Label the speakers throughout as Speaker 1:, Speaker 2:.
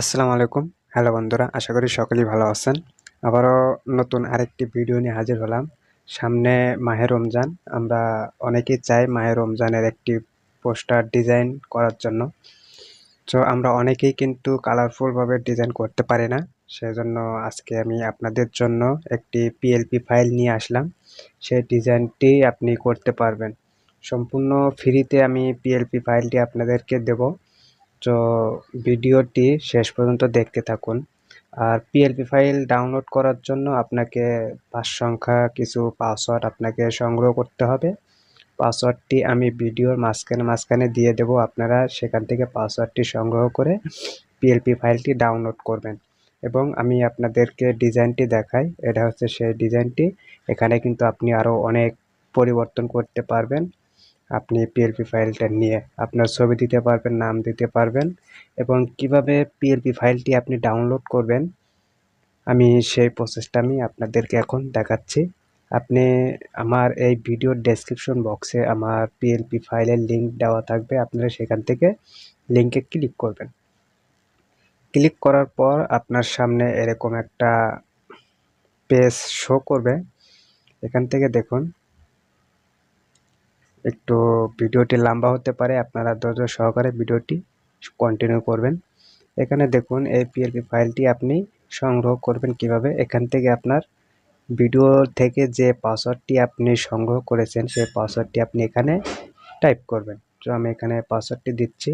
Speaker 1: আসসালামু আলাইকুম। হ্যালো বন্ধুরা, আশা করি সকলেই ভালো আছেন। আবারও নতুন আরেকটি ভিডিও নিয়ে হাজির হলাম। সামনে মাহে রমজান, আমরা অনেকেই চাই মাহে রমজানের একটি পোস্টার ডিজাইন করার জন্য। তো আমরা অনেকেই কিন্তু কালারফুলভাবে ডিজাইন করতে পারি না, সেজন্য আজকে আমি আপনাদের জন্য একটি পিএলপি ফাইল নিয়ে আসলাম। সেই ডিজাইনটি আপনি করতে পারবেন। সম্পূর্ণ ফ্রিতে আমি পিএলপি ফাইলটি আপনাদেরকে দেবো। তো ভিডিওটি শেষ পর্যন্ত দেখতে থাকুন। আর পিএলপি ফাইল ডাউনলোড করার জন্য আপনাকে পাঁচ সংখ্যা কিছু পাসওয়ার্ড আপনাকে সংগ্রহ করতে হবে। পাসওয়ার্ডটি আমি ভিডিওর মাঝখানে মাঝখানে দিয়ে দেব, আপনারা সেখান থেকে পাসওয়ার্ডটি সংগ্রহ করে পিএলপি ফাইলটি ডাউনলোড করবেন। এবং আমি আপনাদেরকে ডিজাইনটি দেখাই, এটা হচ্ছে সেই ডিজাইনটি। এখানে কিন্তু আপনি আরও অনেক পরিবর্তন করতে পারবেন। আপনি পিএলপি ফাইলটা নিয়ে আপনার ছবি দিতে পারবেন, নাম দিতে পারবেন এবং কীভাবে পিএলপি ফাইলটি আপনি ডাউনলোড করবেন, আমি সেই প্রসেসটা আমি আপনাদেরকে এখন দেখাচ্ছি। আপনি আমার এই ভিডিওর ডেসক্রিপশন বক্সে আমার পিএলপি ফাইলের লিঙ্ক দেওয়া থাকবে, আপনারা সেখান থেকে লিঙ্কে ক্লিক করবেন। ক্লিক করার পর আপনার সামনে এরকম একটা পেজ শো করবে। এখান থেকে দেখুন একটু ভিডিওটি লম্বা হতে পারে, আপনারা ধৈর্য সহকারে ভিডিওটি কন্টিনিউ করবেন। এখানে দেখুন, এই পিএলপি ফাইলটি আপনি সংগ্রহ করবেন কীভাবে। এখান থেকে আপনার ভিডিও থেকে যে পাসওয়ার্ডটি আপনি সংগ্রহ করেছেন, সেই পাসওয়ার্ডটি আপনি এখানে টাইপ করবেন। তো আমি এখানে পাসওয়ার্ডটি দিচ্ছি।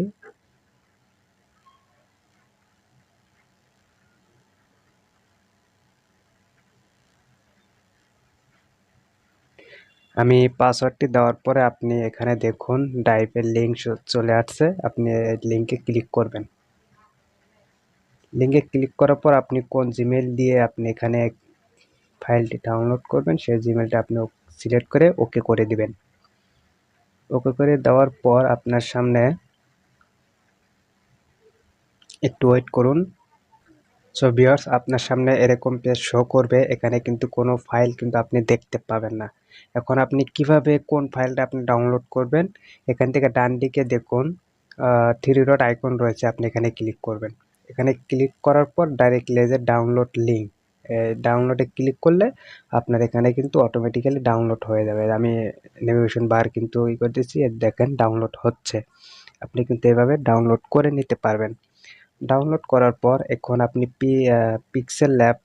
Speaker 1: আমি পাসওয়ার্ডটি দেওয়ার পরে আপনি এখানে দেখুন ড্রাইভের লিঙ্ক চলে আসছে। আপনি লিঙ্কে ক্লিক করবেন। লিঙ্কে ক্লিক করার পর আপনি কোন জিমেল দিয়ে আপনি এখানে ফাইলটি ডাউনলোড করবেন, সেই জিমেলটা আপনি সিলেক্ট করে ওকে করে দিবেন। ওকে করে দেওয়ার পর আপনার সামনে একটু ওয়েট করুন। সো ভিউয়ার্স আপনার সামনে এরকম পেজ শো করবে, এখানে কিন্তু কোনো ফাইল কিন্তু আপনি দেখতে পাবেন না। এখন আপনি কীভাবে কোন ফাইলটা আপনি ডাউনলোড করবেন, এখান থেকে ডান দিকে দেখুন থ্রি ডট আইকন রয়েছে, আপনি এখানে ক্লিক করবেন। এখানে ক্লিক করার পর ডাইরেক্ট লেজে ডাউনলোড লিঙ্ক ডাউনলোডে ক্লিক করলে আপনার এখানে কিন্তু অটোমেটিক্যালি ডাউনলোড হয়ে যাবে। আমি নেভিগেশন বার কিন্তু ই করতেছি, দেখেন ডাউনলোড হচ্ছে। আপনি কিন্তু এভাবে ডাউনলোড করে নিতে পারবেন। ডাউনলোড করার পর এখন আপনি পি পিক্সেল ল্যাব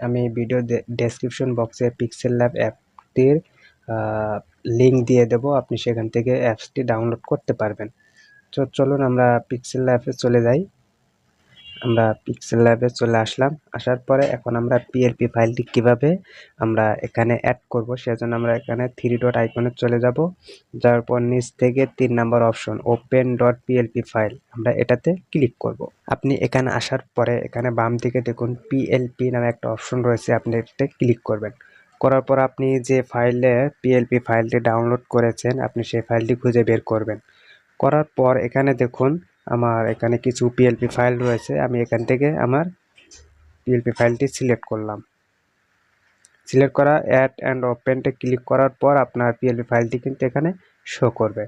Speaker 1: আমি ভিডিও ডেসক্রিপশন বক্সে পিক্সেল ল্যাব অ্যাপটির লিঙ্ক দিয়ে দেব। আপনি সেখান থেকে অ্যাপসটি ডাউনলোড করতে পারবেন। তো চলুন আমরা পিক্সেল ল্যাবে চলে যাই। আমরা পিক্সেল ল্যাবে চলে আসলাম। আসার পরে এখন আমরা পিএলপি ফাইলটি কীভাবে আমরা এখানে অ্যাড করব, সেজন্য আমরা এখানে থ্রি ডট আইকনে চলে যাব। যাওয়ার পর নিচ থেকে তিন number option open dot PLP file আমরা এটাতে ক্লিক করব। আপনি এখানে আসার পরে এখানে বাম দিকে দেখুন পিএলপি নামে একটা অপশন রয়েছে, আপনি এটাতে ক্লিক করবেন। করার পর আপনি যে ফাইলে পিএলপি ফাইলটি ডাউনলোড করেছেন, আপনি সেই ফাইলটি খুঁজে বের করবেন। করার পর এখানে দেখুন আমার এখানে কিছু পিএলপি ফাইল রয়েছে, আমি এখান থেকে আমার পিএলপি ফাইলটি সিলেক্ট করলাম। সিলেক্ট করা অ্যাড অ্যান্ড ওপেনটে ক্লিক করার পর আপনার পিএলপি ফাইলটি কিন্তু এখানে শো করবে।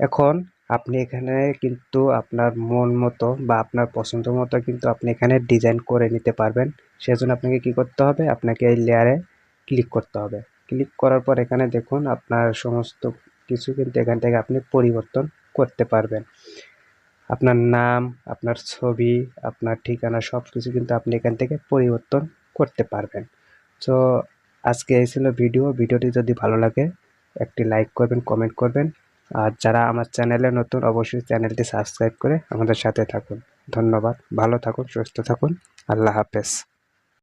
Speaker 1: এখন আপনি এখানে কিন্তু আপনার মন মতো বা আপনার পছন্দ মতো কিন্তু আপনি এখানে ডিজাইন করে নিতে পারবেন। সেজন্য আপনাকে কি করতে হবে? আপনাকে এই লেয়ারে ক্লিক করতে হবে। ক্লিক করার পর এখানে দেখুন, আপনার সমস্ত কিছু কিন্তু এখান থেকে আপনি পরিবর্তন করতে পারবেন। আপনার নাম, আপনার ছবি, আপনার ঠিকানা সব কিছু কিন্তু আপনি এখান থেকে পরিবর্তন করতে পারবেন। তো আজকে এই ছিল ভিডিও। ভিডিওটি যদি ভালো লাগে, একটি লাইক করবেন, কমেন্ট করবেন। আর যারা আমার চ্যানেলে নতুন, অবশ্যই চ্যানেলটি সাবস্ক্রাইব করে আমাদের সাথে থাকুন। ধন্যবাদ। ভালো থাকুন, সুস্থ থাকুন। আল্লাহ হাফেজ।